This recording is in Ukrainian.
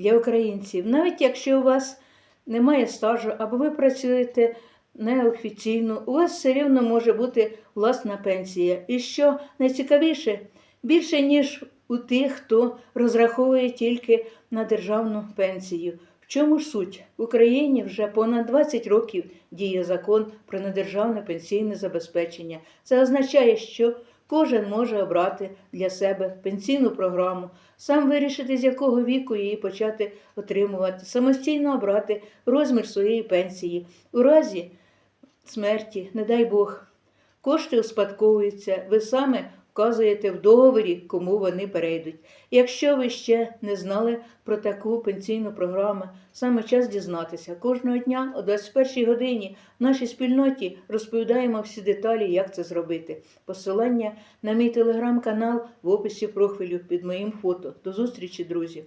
для українців. Навіть якщо у вас немає стажу або ви працюєте неофіційно, у вас все рівно може бути власна пенсія. І що найцікавіше, більше ніж у тих, хто розраховує тільки на державну пенсію. В чому ж суть? В Україні вже понад 20 років діє закон про недержавне пенсійне забезпечення. Це означає, що кожен може обрати для себе пенсійну програму, сам вирішити, з якого віку її почати отримувати, самостійно обрати розмір своєї пенсії. У разі смерті, не дай Бог, кошти успадковуються, ви саме вказуєте в договорі, кому вони перейдуть. Якщо ви ще не знали про таку пенсійну програму, саме час дізнатися. Кожного дня о 21 годині в нашій спільноті розповідаємо всі деталі, як це зробити. Посилання на мій телеграм-канал в описі профілю під моїм фото. До зустрічі, друзі!